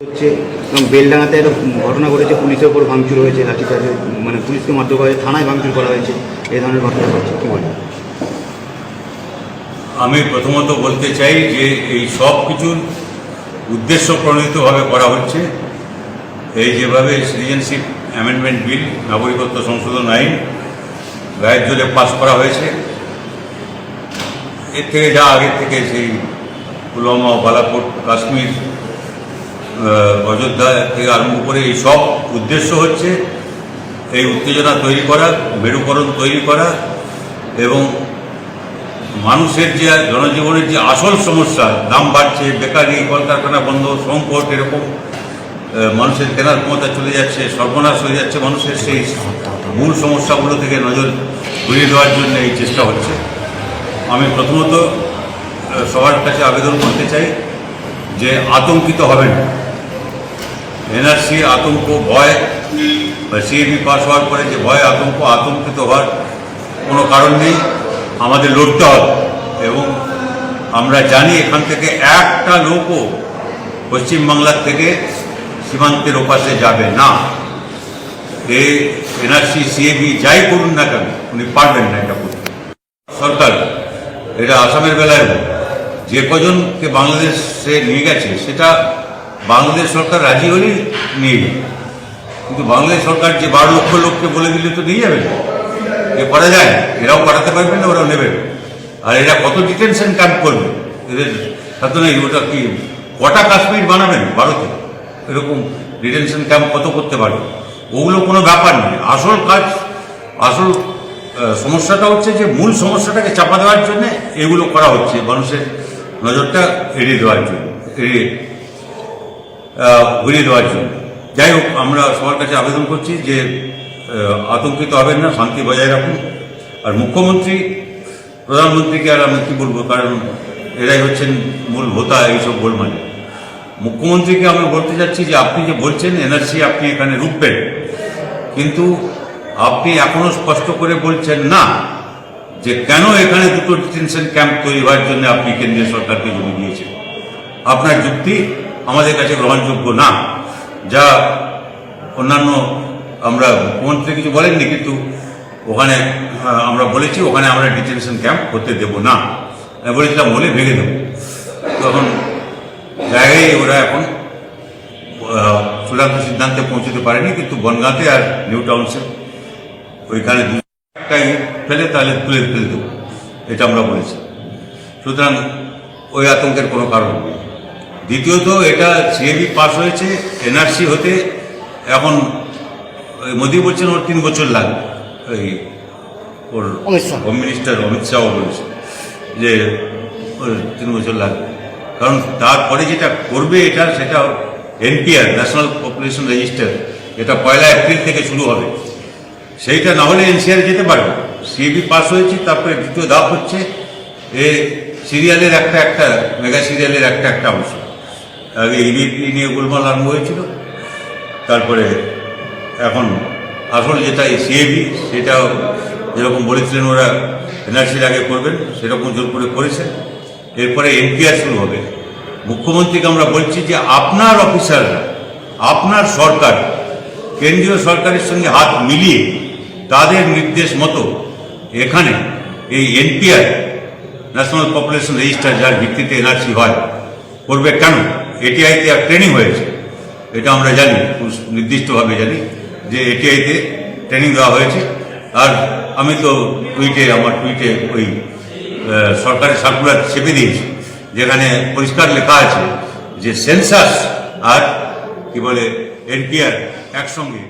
হচ্ছে, এবং বেলডাঙাতে একটা ঘটনা ঘটেছে, পুলিশের ওপর ভাঙচুর হয়েছে লাঠিচার্জ মানে পুলিশকে মারধর করা হয়েছে, থানায় ভাঙচুর করা হয়েছে এই ধরনের ঘটনা ঘটছে। কী বলবেন আমি প্রথমত বলতে চাই যে এই সব কিছুর উদ্দেশ্য প্রণীতভাবে করা হচ্ছে। এই যেভাবে সিটিজেনশিপ অ্যামেন্ডমেন্ট বিল নাগরিকত্ব সংশোধন আইন গায়ের জোরে পাশ করা হয়েছে। এর থেকে যা আগের থেকে সেই পুলওয়ামা বালাকোট কাশ্মীর অযোধ্যা থেকে আরম্ভ করে এই সব উদ্দেশ্য হচ্ছে এই উত্তেজনা তৈরি করা, মেরুকরণ তৈরি করা এবং মানুষের যে জনজীবনের যে আসল সমস্যা, দাম বাড়ছে, বেকারি কলকারখানা বন্ধ, সংকট এরকম মানুষের কেনার ক্ষমতা চলে যাচ্ছে, সর্বনাশ হয়ে যাচ্ছে মানুষের সেই মূল সমস্যাগুলো থেকে নজর ঘুরিয়ে দেওয়ার জন্য এই চেষ্টা হচ্ছে। আমি প্রথমত সবার কাছে আবেদন করতে চাই যে আতঙ্কিত হবেন এনআরসি আতঙ্ক, ভয়, বা সিএবি পাস হওয়ার পরে যে ভয়, আতঙ্ক, আতঙ্কিত হওয়ার কোনো কারণ নেই। আমাদের লড়তে হবে এবং আমরা জানি এখান থেকে একটা লোকও পশ্চিমবাংলার থেকে সীমান্তের ওপাশে যাবে না। এ এনআরসি, সিএবি যাই করুন না কেন, উনি পারবেন না এটা করতে। সরকার, এটা আসামের বেলায় যে কজনকে বাংলাদেশে নিয়ে গেছে, সেটা বাংলাদেশ সরকার রাজি হলেই নিয়ে যাবে। কিন্তু বাংলাদেশ সরকার যে বারো লক্ষ লোককে বলে দিলে তো নিয়ে যাবে। এ করা যায় এরাও করাতে পারবে না, ওরাও নেবে আর এরা কত ডিটেনশন ক্যাম্প করবে? এদের সাথে নেই, ওটা কি কটা কাশ্মীর বানাবেন ভারতে? এরকম ডিটেনশন ক্যাম্প কত করতে পারবে? ওগুলো কোনো ব্যাপার নেই আসল কাজ, আসল সমস্যাটা হচ্ছে যে মূল সমস্যাটাকে চাপা দেওয়ার জন্য এগুলো করা হচ্ছে মানুষের নজরটা এড়িয়ে দেওয়ার জন্য, এড়িয়ে ঘুরিয়ে দেওয়ার জন্য। যাই হোক, আমরা সবার কাছে আবেদন করছি যে আতঙ্কিত হবেন না, শান্তি বজায় রাখুন। আর মুখ্যমন্ত্রী, প্রধানমন্ত্রীকে আর আমি কী বলব, কারণ এরাই হচ্ছেন মূল ভোতা, এইসব গোলমালে। মুখ্যমন্ত্রীকে আমি বলতে চাচ্ছি যে, আপনি যে বলছেন, এনআরসি আপনি এখানে রুখবেন। কিন্তু আপনি এখনও স্পষ্ট করে বলছেন না যে, কেন এখানে দুটো ডিটেনশন ক্যাম্প তৈরি হওয়ার জন্য আপনি কেন্দ্রীয় সরকারকে জমি দিয়েছেন। আপনার যুক্তি আমাদের কাছে গ্রহণযোগ্য না। যা অন্যান্য আমরা মুখ্যমন্ত্রী কিছু বলেননি, কিন্তু ওখানে আমরা বলেছি, ওখানে আমরা ডিটেনশন ক্যাম্প করতে দেব না। বলেছিলাম বলে ভেঙে দেবো। তো এখন জায়গায় ওরা এখন চূড়ান্ত সিদ্ধান্তে পৌঁছতে পারেনি, কিন্তু বনগাঁতে আর নিউ টাউনশিপ, ওইখানে একটা ফেলে, তাহলে তুলে ফেলে দেবো। এটা আমরা বলেছি। সুতরাং ওই আতঙ্কের কোনো কারণ নেই। দ্বিতীয়ত এটা সিএবি পাস হয়েছে এনআরসি হতে এখন ওই মোদি বলছেন ওর তিন বছর লাগবে। ওই ওর। হোম মিনিস্টার অমিত শাহ বলেছে যে ওর তিন বছর লাগবে। কারণ তারপরে যেটা করবে এটা সেটা এনপিআর ন্যাশনাল পপুলেশন রেজিস্টার এটা পয়লা এপ্রিল থেকে শুরু হবে। সেইটা না হলে এনসিআর যেতে পারবে। সিএবি পাস হয়েছে তারপরে দ্বিতীয় ধাপ হচ্ছে এ সিরিয়ালের একটা একটা মেগা সিরিয়ালের একটা একটা অংশ। আগে ইবিপি নিয়ে গোলমাল আরম্ভ হয়েছিল। তারপরে এখন আসল যেটা সিএবি সেটাও যেরকম বলেছিলেন ওরা এনআরসির আগে করবেন, সেরকম জোর করে করেছে। এরপরে এনপিআর শুরু হবে। মুখ্যমন্ত্রীকে আমরা বলছি যে আপনার অফিসাররা, আপনার সরকার, কেন্দ্রীয় সরকারের সঙ্গে হাত মিলিয়ে তাদের নির্দেশ মতো এখানে এই এনপিআর ন্যাশনাল পপুলেশন রেজিস্টার যার ভিত্তিতে এনআরসি হয়, করবে কেন? এটিআইতে আর ট্রেনিং হয়েছে। এটা আমরা জানি নির্দিষ্টভাবে জানি যে এটিআইতে ট্রেনিং দেওয়া হয়েছে। আর আমি তো টুইটে আমার টুইটে ওই সরকারি সরকারের সার্কুলার চেপে দিয়েছি, যেখানে পরিষ্কার লেখা আছে যে সেন্সাস আর কি বলে এনপিআর একসঙ্গে